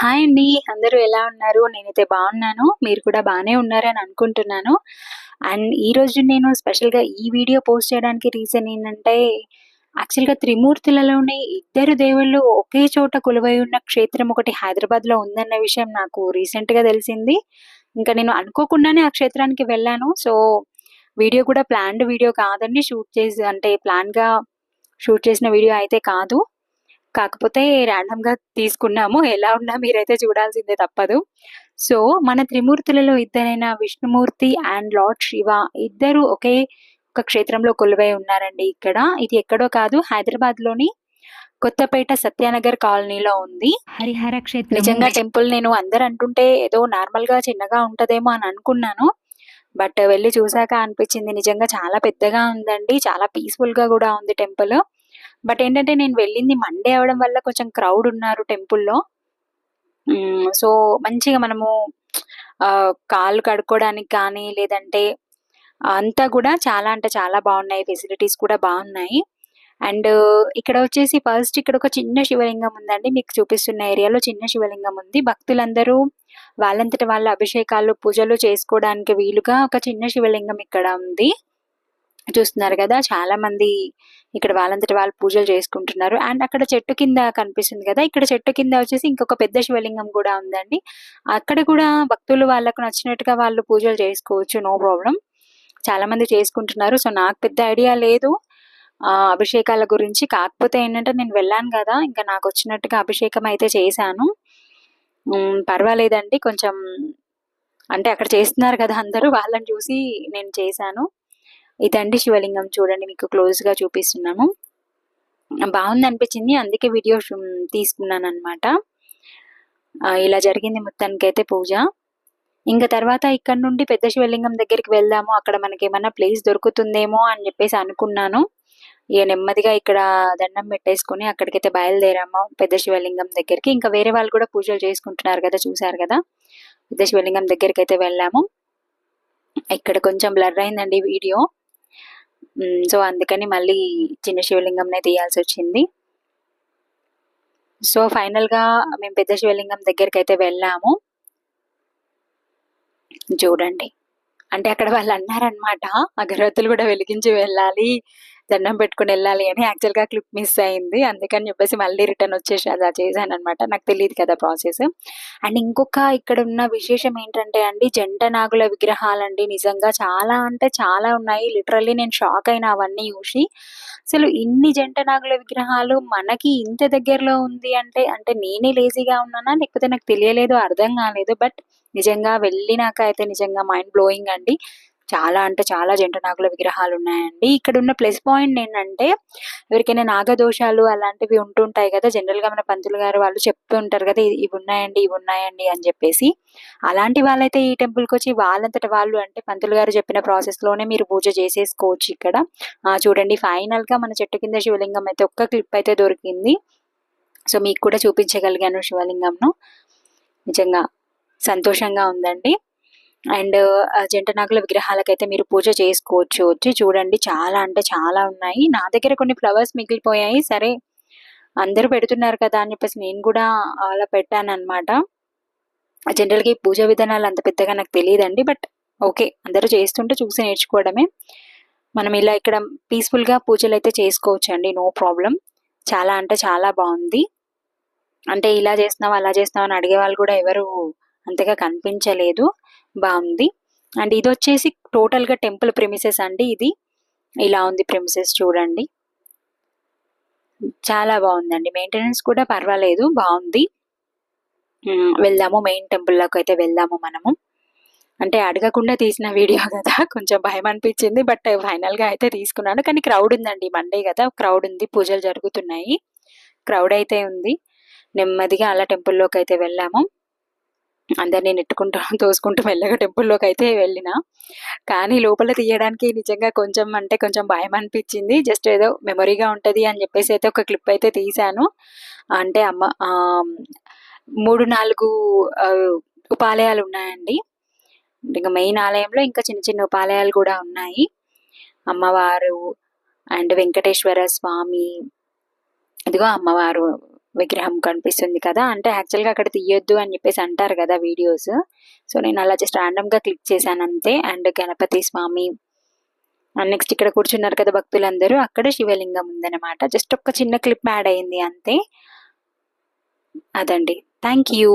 Hi అండి. అందరూ ఎలా ఉన్నారు? నేనైతే బాగున్నాను. మీరు కూడా బాగానే ఉన్నారని అనుకుంటున్నాను. అండ్ ఈరోజు నేను స్పెషల్గా ఈ వీడియో పోస్ట్ చేయడానికి రీజన్ ఏంటంటే యాక్చువల్గా త్రిమూర్తులలోని ఇద్దరు దేవుళ్ళు ఒకే చోట కొలువై ఉన్న క్షేత్రం ఒకటి హైదరాబాద్లో ఉందన్న విషయం నాకు రీసెంట్గా తెలిసింది. ఇంకా నేను అనుకోకుండానే ఆ క్షేత్రానికి వెళ్ళాను. సో వీడియో కూడా ప్లాన్డ్ వీడియో కాదండి. షూట్ చేసి అంటే ప్లాన్గా షూట్ చేసిన వీడియో అయితే కాదు. కాకపోతే ర్యాండమ్గా తీసుకున్నాము. ఎలా ఉన్నా మీరైతే చూడాల్సిందే తప్పదు. సో మన త్రిమూర్తులలో ఇద్దరైన విష్ణుమూర్తి అండ్ లార్డ్ శివ ఇద్దరు ఒకే ఒక క్షేత్రంలో కొలువై ఉన్నారండి ఇక్కడ. ఇది ఎక్కడో కాదు హైదరాబాద్లోని కొత్తపేట సత్యానగర్ కాలనీలో ఉంది. హరిహర క్షేత్రం నిజంగా టెంపుల్ నేను అందరు అంటుంటే ఏదో నార్మల్గా చిన్నగా ఉంటదేమో అని అనుకున్నాను. బట్ వెళ్ళి చూసాక అనిపించింది నిజంగా చాలా పెద్దగా ఉందండి చాలా పీస్ఫుల్గా కూడా ఉంది టెంపుల్. బట్ ఏంటంటే నేను వెళ్ళింది మండే అవడం వల్ల కొంచెం క్రౌడ్ ఉన్నారు టెంపుల్లో సో మంచిగా మనము కాళ్ళు కడుక్కోవడానికి కానీ లేదంటే అంతా కూడా చాలా అంటే చాలా బాగున్నాయి. ఫెసిలిటీస్ కూడా బాగున్నాయి. అండ్ ఇక్కడ వచ్చేసి ఫస్ట్ ఇక్కడ ఒక చిన్న శివలింగం ఉందండి. మీకు చూపిస్తున్న ఏరియాలో చిన్న శివలింగం ఉంది. భక్తులందరూ వాళ్ళంతటి వాళ్ళ అభిషేకాలు పూజలు చేసుకోవడానికి వీలుగా ఒక చిన్న శివలింగం ఇక్కడ ఉంది. చూస్తున్నారు కదా చాలా మంది ఇక్కడ వాళ్ళంతటి వాళ్ళు పూజలు చేసుకుంటున్నారు. అండ్ అక్కడ చెట్టు కింద కనిపిస్తుంది కదా ఇక్కడ చెట్టు కింద వచ్చేసి ఇంకొక పెద్ద శివలింగం కూడా ఉందండి. అక్కడ కూడా భక్తులు వాళ్ళకు నచ్చినట్టుగా వాళ్ళు పూజలు చేసుకోవచ్చు నో ప్రాబ్లం. చాలా మంది చేసుకుంటున్నారు. సో నాకు పెద్ద ఐడియా లేదు. అభిషేకాల గురించి. కాకపోతే ఏంటంటే నేను వెళ్ళాను కదా ఇంకా నాకు వచ్చినట్టుగా అభిషేకం అయితే చేశాను. పర్వాలేదండి. కొంచెం అంటే అక్కడ చేస్తున్నారు కదా అందరూ వాళ్ళని చూసి నేను చేశాను. ఇదండి శివలింగం చూడండి మీకు క్లోజ్గా చూపిస్తున్నాము. బాగుంది అనిపించింది అందుకే వీడియో తీసుకున్నాను అనమాట ఇలా జరిగింది మొత్తానికి అయితే పూజ. ఇంకా తర్వాత ఇక్కడ నుండి పెద్ద శివలింగం దగ్గరికి వెళ్దాము అక్కడ మనకి ఏమన్నా ప్లేస్ దొరుకుతుందేమో అని చెప్పేసి అనుకున్నాను. ఇక నెమ్మదిగా ఇక్కడ దండం పెట్టేసుకుని అక్కడికైతే బయలుదేరాము పెద్ద శివలింగం దగ్గరికి. ఇంకా వేరే వాళ్ళు కూడా పూజలు చేసుకుంటున్నారు కదా చూసారు కదా. పెద్ద శివలింగం దగ్గరికి అయితే వెళ్ళాము. ఇక్కడ కొంచెం బ్లర్ అయిందండి వీడియో సో అందుకని మళ్ళీ చిన్న శివలింగంనే తీయాల్సి వచ్చింది సో ఫైనల్గా మేము పెద్ద శివలింగం దగ్గరికి అయితే వెళ్ళాము. చూడండి. అంటే అక్కడ వాళ్ళు అన్నారనమాట అగరత్తులు కూడా వెలిగించి వెళ్ళాలి. దండం పెట్టుకుని వెళ్ళాలి అని యాక్చువల్గా క్లిప్ మిస్ అయింది. అందుకని చెప్పేసి మళ్ళీ రిటర్న్ వచ్చేసి అలా చేశాను అనమాట నాకు తెలియదు కదా ప్రాసెస్ అండ్ ఇంకొక ఇక్కడ ఉన్న విశేషం ఏంటంటే అండి జంట నాగుల విగ్రహాలండి. నిజంగా చాలా అంటే చాలా ఉన్నాయి. లిటరల్లీ నేను షాక్ అయిన అవన్నీ చూసి. అసలు ఇన్ని జంట నాగుల విగ్రహాలు మనకి ఇంత దగ్గరలో ఉంది అంటే అంటే నేనే లేజీగా ఉన్నానా? లేకపోతే నాకు తెలియలేదు అర్థం కాలేదు. బట్ నిజంగా వెళ్ళినాక అయితే నిజంగా మైండ్ బ్లోయింగ్ అండి. చాలా అంటే చాలా జంట నాగుల విగ్రహాలు ఉన్నాయండి ఇక్కడ ఉన్న ప్లస్ పాయింట్ ఏంటంటే ఎవరికైనా నాగదోషాలు అలాంటివి ఉంటుంటాయి కదా జనరల్గా మన పంతులు గారు వాళ్ళు చెప్తూ ఉంటారు కదా ఇవి ఉన్నాయండి ఇవి ఉన్నాయండి అని చెప్పేసి. అలాంటి వాళ్ళైతే ఈ టెంపుల్కి వచ్చి వాళ్ళంతట వాళ్ళు అంటే పంతులు గారు చెప్పిన ప్రాసెస్లోనే మీరు పూజ చేసేసుకోవచ్చు ఇక్కడ. చూడండి ఫైనల్గా మన చెట్టు కింద శివలింగం అయితే ఒక్క క్లిప్ అయితే దొరికింది. సో మీకు కూడా చూపించగలిగాను శివలింగంను. నిజంగా సంతోషంగా ఉందండి. అండ్ జంట నాగుల విగ్రహాలకైతే మీరు పూజ చేసుకోవచ్చు. వచ్చి చూడండి. చాలా అంటే చాలా ఉన్నాయి. నా దగ్గర కొన్ని ఫ్లవర్స్ మిగిలిపోయాయి. సరే అందరూ పెడుతున్నారు కదా అని చెప్పేసి నేను కూడా అలా పెట్టాను అనమాట జనరల్గా ఈ పూజ విధానాలు అంత పెద్దగా నాకు తెలియదండి. But okay. అందరూ చేస్తుంటే చూసి నేర్చుకోవడమే. మనం ఇలా ఇక్కడ పీస్ఫుల్గా పూజలు అయితే చేసుకోవచ్చు అండి నో ప్రాబ్లం చాలా అంటే చాలా బాగుంది. అంటే ఇలా చేస్తున్నాం అలా చేస్తున్నాం అని అడిగే వాళ్ళు కూడా ఎవరు అంతగా కనిపించలేదు. బాగుంది. అండ్ ఇది వచ్చేసి టోటల్గా టెంపుల్ ప్రెమిసెస్ అండి ఇది. ఇలా ఉంది ప్రెమిసెస్ చూడండి. చాలా బాగుందండి. మెయింటెనెన్స్ కూడా పర్వాలేదు బాగుంది. వెళ్దాము. మెయిన్ టెంపుల్లోకి అయితే వెళ్దాము మనము. అంటే అడగకుండా తీసిన వీడియో కదా కొంచెం భయం అనిపించింది బట్ ఫైనల్గా అయితే తీసుకున్నాను. కానీ క్రౌడ్ ఉందండి మండే కదా క్రౌడ్ ఉంది పూజలు జరుగుతున్నాయి. క్రౌడ్ అయితే ఉంది. నెమ్మదిగా అలా టెంపుల్లోకి అయితే వెళ్ళాము. అందరినీ నెట్టుకుంటూ తోసుకుంటూ మెల్లగా టెంపుల్లోకి అయితే వెళ్ళిన. కానీ లోపల తీయడానికి నిజంగా కొంచెం అంటే కొంచెం భయం అనిపించింది. జస్ట్ ఏదో మెమొరీగా ఉంటుంది అని చెప్పేసి అయితే ఒక క్లిప్ అయితే తీశాను. అంటే అమ్మ మూడు నాలుగు ఉపాలయాలు ఉన్నాయండి. ఇంకా మెయిన్ ఆలయంలో ఇంకా చిన్న చిన్న ఉపాలయాలు కూడా ఉన్నాయి. అమ్మవారు అండ్ వెంకటేశ్వర స్వామి ఇదిగో అమ్మవారు విగ్రహం కనిపిస్తుంది కదా. అంటే యాక్చువల్గా అక్కడ తీయొద్దు అని చెప్పేసి అంటారు కదా వీడియోస్ సో నేను అలా జస్ట్గా క్లిక్ చేశాను అంతే. అండ్ గణపతి స్వామి నెక్స్ట్ ఇక్కడ కూర్చున్నారు కదా భక్తులందరూ. అక్కడ శివలింగం ఉందన్నమాట. జస్ట్ ఒక చిన్న క్లిప్ యాడ్ అయింది అంతే. అదండి. Thank you